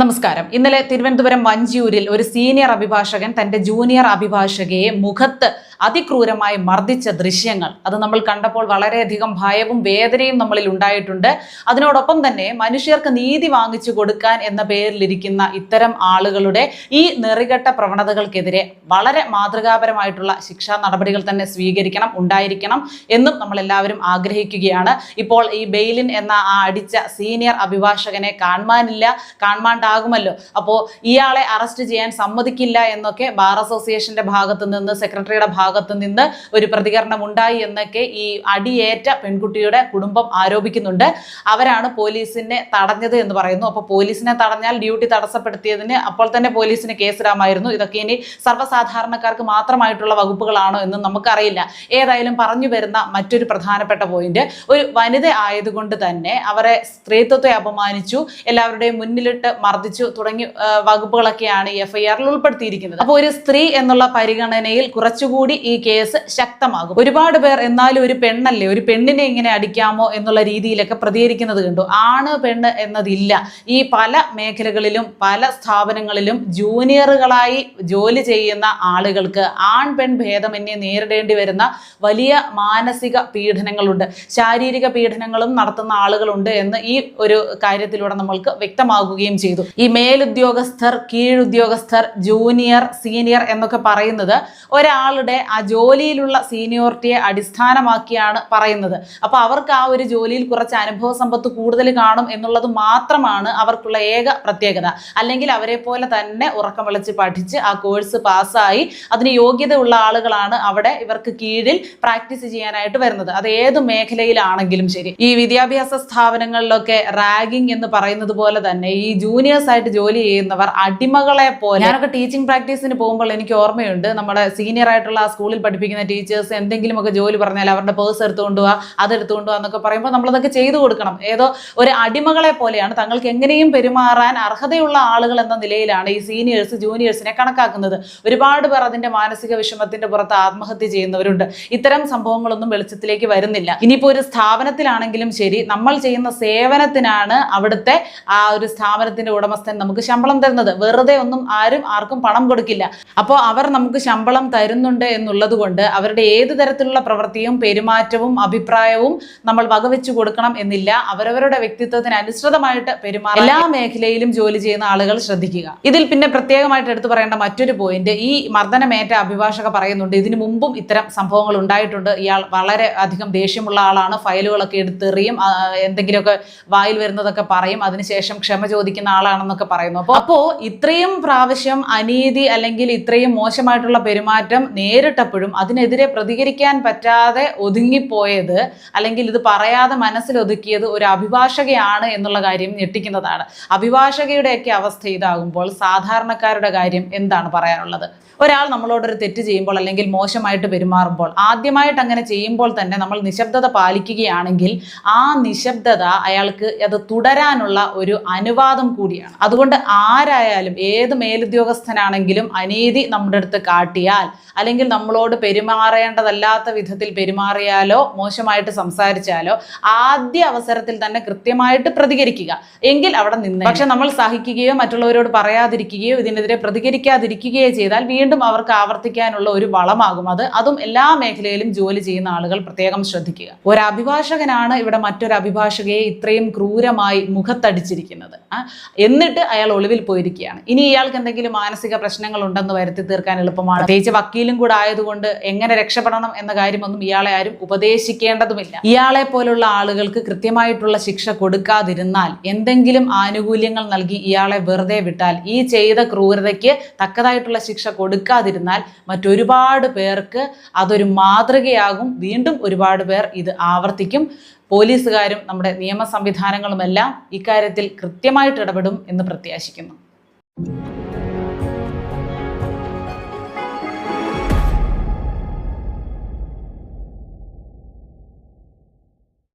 നമസ്കാരം. ഇന്നലെ തിരുവനന്തപുരം വഞ്ചിയൂരിൽ ഒരു സീനിയർ അഭിഭാഷകൻ തന്റെ ജൂനിയർ അഭിഭാഷകയെ മുഖത്ത് അതിക്രൂരമായി മർദ്ദിച്ച ദൃശ്യങ്ങൾ. അത് നമ്മൾ കണ്ടപ്പോൾ വളരെയധികം ഭയവും വേദനയും നമ്മളിൽ ഉണ്ടായിട്ടുണ്ട്. അതിനോടൊപ്പം തന്നെ മനുഷ്യർക്ക് നീതി വാങ്ങിച്ചു കൊടുക്കാൻ എന്ന പേരിലിരിക്കുന്ന ഇത്തരം ആളുകളുടെ ഈ നെറികെട്ട പ്രവണതകൾക്കെതിരെ വളരെ മാതൃകാപരമായിട്ടുള്ള ശിക്ഷാ നടപടികൾ തന്നെ സ്വീകരിക്കണം ഉണ്ടായിരിക്കണം എന്നും നമ്മൾ എല്ലാവരും ആഗ്രഹിക്കുകയാണ്. ഇപ്പോൾ ഈ ബെയിലിൻ എന്ന ആ അടിച്ച സീനിയർ അഭിഭാഷകനെ കാണുവാനില്ല കാണാണ്ടാകുമല്ലോ അപ്പോൾ ഇയാളെ അറസ്റ്റ് ചെയ്യാൻ സമ്മതിക്കില്ല എന്നൊക്കെ ബാർ അസോസിയേഷന്റെ ഭാഗത്തു നിന്ന് സെക്രട്ടറിയുടെ ഭാഗത്തു നിന്ന് ഒരു പ്രതികരണം ഉണ്ടായി എന്നൊക്കെ ഈ അടിയേറ്റ പെൺകുട്ടിയുടെ കുടുംബം ആരോപിക്കുന്നുണ്ട്. അവരാണ് പോലീസിനെ തടഞ്ഞത് എന്ന് പറയുന്നു. അപ്പോൾ പോലീസിനെ തടഞ്ഞാൽ ഡ്യൂട്ടി തടസ്സപ്പെടുത്തിയതിന് അപ്പോൾ തന്നെ പോലീസിന് കേസിടാമായിരുന്നു ഇതൊക്കെ ഇനി സർവസാധാരണക്കാർക്ക് മാത്രമായിട്ടുള്ള വകുപ്പുകളാണോ എന്ന് നമുക്കറിയില്ല. ഏതായാലും പറഞ്ഞു വരുന്ന മറ്റൊരു പ്രധാനപ്പെട്ട പോയിന്റ് ഒരു വനിത ആയതുകൊണ്ട് തന്നെ അവരെ സ്ത്രീത്വത്തെ അപമാനിച്ചു. എല്ലാവരുടെയും മുന്നിലിട്ട് മർദ്ദിച്ചു തുടങ്ങി തുടങ്ങിയ വകുപ്പുകളൊക്കെയാണ് ഈ എഫ്ഐആറിൽ ഉൾപ്പെടുത്തിയിരിക്കുന്നത്. അപ്പോൾ ഒരു സ്ത്രീ എന്നുള്ള പരിഗണനയിൽ കുറച്ചുകൂടി ഈ കേസ് ശക്തമാകും. ഒരുപാട് പേർ എന്നാലും ഒരു പെണ്ണല്ലേ ഒരു പെണ്ണിനെ ഇങ്ങനെ അടിക്കാമോ എന്നുള്ള രീതിയിലൊക്കെ പ്രതികരിക്കുന്നത് കണ്ടു. ആണ് പെണ്ണ് എന്നതില്ല. ഈ പല മേഖലകളിലും പല സ്ഥാപനങ്ങളിലും ജൂനിയറുകളായി ജോലി ചെയ്യുന്ന ആളുകൾക്ക് ആൺ പെൺ ഭേദമന്യേ നേരിടേണ്ടി വരുന്ന വലിയ മാനസിക പീഡനങ്ങളുണ്ട്. ശാരീരിക പീഡനങ്ങളും നടത്തുന്ന ആളുകളുണ്ട് എന്ന് ഈ ഒരു കാര്യത്തിലൂടെ നമ്മൾക്ക് വ്യക്തമാകുകയും ചെയ്തു. ഈ മേലുദ്യോഗസ്ഥർ കീഴുദ്യോഗസ്ഥർ ജൂനിയർ സീനിയർ എന്നൊക്കെ പറയുന്നത് ഒരാളുടെ ആ ജോലിയിലുള്ള സീനിയോറിറ്റിയെ അടിസ്ഥാനമാക്കിയാണ് പറയുന്നത്. അപ്പോൾ അവർക്ക് ആ ഒരു ജോലിയിൽ കുറച്ച് അനുഭവ സമ്പത്ത് കൂടുതൽ കാണും എന്നുള്ളത് മാത്രമാണ് അവർക്കുള്ള ഏക പ്രത്യേകത. അല്ലെങ്കിൽ അവരെ പോലെ തന്നെ ഉറക്കം വിളിച്ച് പഠിച്ച് ആ കോഴ്സ് പാസ്സായി അതിന് യോഗ്യതയുള്ള ആളുകളാണ് അവിടെ ഇവർക്ക് കീഴിൽ പ്രാക്ടീസ് ചെയ്യാനായിട്ട് വരുന്നത്. അത് ഏത് മേഖലയിലാണെങ്കിലും ശരി. ഈ വിദ്യാഭ്യാസ സ്ഥാപനങ്ങളിലൊക്കെ റാഗിംഗ് എന്ന് പറയുന്നത് പോലെ തന്നെ ഈ ജൂനിയേഴ്സ് ആയിട്ട് ജോലി ചെയ്യുന്നവർ അടിമകളെ പോലെ ഞാനൊക്കെ ടീച്ചിങ് പ്രാക്ടീസിന് പോകുമ്പോൾ എനിക്ക് ഓർമ്മയുണ്ട് നമ്മുടെ സീനിയർ ആയിട്ടുള്ള ആ സ്കൂളിൽ പഠിപ്പിക്കുന്ന ടീച്ചേഴ്സ് എന്തെങ്കിലുമൊക്കെ ജോലി പറഞ്ഞാൽ അവരുടെ പേഴ്സ് എടുത്തുകൊണ്ട് പോവാ അതെടുത്തുകൊണ്ട് പോവാ എന്നൊക്കെ പറയുമ്പോൾ നമ്മളതൊക്കെ ചെയ്തു കൊടുക്കണം. ഏതോ ഒരു അടിമകളെ പോലെയാണ് തങ്ങൾക്ക് എങ്ങനെയും പെരുമാറാൻ അർഹതയുള്ള ആളുകൾ എന്ന നിലയിലാണ് ഈ സീനിയേഴ്സ് ജൂനിയേഴ്സിനെ കണക്കാക്കുന്നത്. ഒരുപാട് പേർ അതിന്റെ മാനസിക വിഷമത്തിന്റെ പുറത്ത് ആത്മഹത്യ ചെയ്യുന്നവരുണ്ട്. ഇത്തരം സംഭവങ്ങളൊന്നും വെളിച്ചത്തിലേക്ക് വരുന്നില്ല. ഇനിയിപ്പോൾ ഒരു സ്ഥാപനത്തിലാണെങ്കിലും ശരി നമ്മൾ ചെയ്യുന്ന സേവനത്തിനാണ് അവിടുത്തെ ആ ഒരു സ്ഥാപനത്തിന്റെ ഉടമസ്ഥൻ നമുക്ക് ശമ്പളം തരുന്നത്. വെറുതെ ഒന്നും ആരും ആർക്കും പണം കൊടുക്കില്ല. അപ്പോൾ അവർ നമുക്ക് ശമ്പളം തരുന്നുണ്ട് എന്നുള്ളത് കൊണ്ട് അവരുടെ ഏത് തരത്തിലുള്ള പ്രവൃത്തിയും പെരുമാറ്റവും അഭിപ്രായവും നമ്മൾ വകവെച്ചു കൊടുക്കണം എന്നില്ല. അവരവരുടെ വ്യക്തിത്വത്തിന് അനുസൃതമായിട്ട് പെരുമാറും എല്ലാ മേഖലയിലും ജോലി ചെയ്യുന്ന ആളുകൾ ശ്രദ്ധിക്കുക. ഇതിൽ പിന്നെ പ്രത്യേകമായിട്ട് എടുത്തു പറയേണ്ട മറ്റൊരു പോയിന്റ് ഈ മർദ്ദനമേറ്റ അഭിഭാഷക പറയുന്നുണ്ട്. ഇതിനു മുമ്പും ഇത്തരം സംഭവങ്ങൾ ഉണ്ടായിട്ടുണ്ട്. ഇയാൾ വളരെ അധികം ദേഷ്യമുള്ള ആളാണ്. ഫയലുകളൊക്കെ എടുത്തെറിയും എന്തെങ്കിലുമൊക്കെ വായിൽ വരുന്നതൊക്കെ പറയും. അതിനുശേഷം ക്ഷമ ചോദിക്കുന്ന ആളാണെന്നൊക്കെ പറയുന്നു. അപ്പോൾ അപ്പോൾ ഇത്രയും പ്രാവശ്യം അനീതി അല്ലെങ്കിൽ ഇത്രയും മോശമായിട്ടുള്ള പെരുമാറ്റം നേരിട്ടപ്പോഴും അതിനെതിരെ പ്രതികരിക്കാൻ പറ്റാതെ ഒതുങ്ങിപ്പോയത് അല്ലെങ്കിൽ ഇത് പറയാതെ മനസ്സിൽ മനസ്സിലൊതുക്കിയത് ഒരു അഭിഭാഷകയാണ് എന്നുള്ള കാര്യം ഞെട്ടിക്കുന്നതാണ്. അഭിഭാഷകയുടെയൊക്കെ അവസ്ഥ ഇതാകുമ്പോൾ സാധാരണക്കാരുടെ കാര്യം എന്താണ് പറയാനുള്ളത്? ഒരാൾ നമ്മളോടൊരു തെറ്റ് ചെയ്യുമ്പോൾ അല്ലെങ്കിൽ മോശമായിട്ട് പെരുമാറുമ്പോൾ ആദ്യമായിട്ട് അങ്ങനെ ചെയ്യുമ്പോൾ തന്നെ നമ്മൾ നിശബ്ദത പാലിക്കുകയാണെങ്കിൽ ആ നിശബ്ദത അയാൾക്ക് അത് തുടരാനുള്ള ഒരു അനുവാദം കൂടിയാണ് അതുകൊണ്ട് ആരായാലും ഏത് മേലുദ്യോഗസ്ഥനാണെങ്കിലും അനീതി നമ്മുടെ അടുത്ത് കാട്ടിയാൽ അല്ലെങ്കിൽ നമ്മളോട് പെരുമാറേണ്ടതല്ലാത്ത വിധത്തിൽ പെരുമാറിയാലോ മോശമായിട്ട് സംസാരിച്ചാലോ ആദ്യ അവസരത്തിൽ തന്നെ കൃത്യമായിട്ട് പ്രതികരിക്കുക. എങ്കിൽ അവിടെ നിന്ന് പക്ഷെ നമ്മൾ സഹിക്കുകയോ മറ്റുള്ളവരോട് പറയാതിരിക്കുകയോ ഇതിനെതിരെ പ്രതികരിക്കാതിരിക്കുകയോ ചെയ്താൽ വീണ്ടും അവർക്ക് ആവർത്തിക്കാനുള്ള ഒരു വളമാകും അത്. അതും എല്ലാ മേഖലയിലും ജോലി ചെയ്യുന്ന ആളുകൾ പ്രത്യേകം ശ്രദ്ധിക്കുക. ഒരു അഭിഭാഷകനാണ് ഇവിടെ മറ്റൊരു അഭിഭാഷകയെ ഇത്രയും ക്രൂരമായി മുഖത്തടിച്ചിരിക്കുന്നത്. എന്നിട്ട് അയാൾ ഒളിവിൽ പോയിരിക്കുകയാണ്. ഇനി ഇയാൾക്ക് എന്തെങ്കിലും മാനസിക പ്രശ്നങ്ങൾ ഉണ്ടെന്ന് വരുത്തി തീർക്കാൻ എളുപ്പമാണ്. പ്രത്യേകിച്ച് വക്കീലും കൂടെ ആയതുകൊണ്ട് എങ്ങനെ രക്ഷപ്പെടണം എന്ന കാര്യമൊന്നും ഇയാളെ ആരും ഉപദേശിക്കേണ്ടതുമില്ല. ഇയാളെ പോലുള്ള ആളുകൾക്ക് കൃത്യമായിട്ടുള്ള ശിക്ഷ കൊടുക്കാതിരുന്നാൽ എന്തെങ്കിലും ആനുകൂല്യങ്ങൾ നൽകി ഇയാളെ വെറുതെ വിട്ടാൽ ഈ ചെയ്ത ക്രൂരതയ്ക്ക് തക്കതായിട്ടുള്ള ശിക്ഷ കൊടുക്കാതിരുന്നാൽ മറ്റൊരുപാട് പേർക്ക് അതൊരു മാതൃകയാകും. വീണ്ടും ഒരുപാട് പേർ ഇത് ആവർത്തിക്കും. പോലീസുകാരും നമ്മുടെ നിയമ സംവിധാനങ്ങളുമെല്ലാം ഇക്കാര്യത്തിൽ കൃത്യമായിട്ട് ഇടപെടും എന്ന് പ്രത്യാശിക്കുന്നു.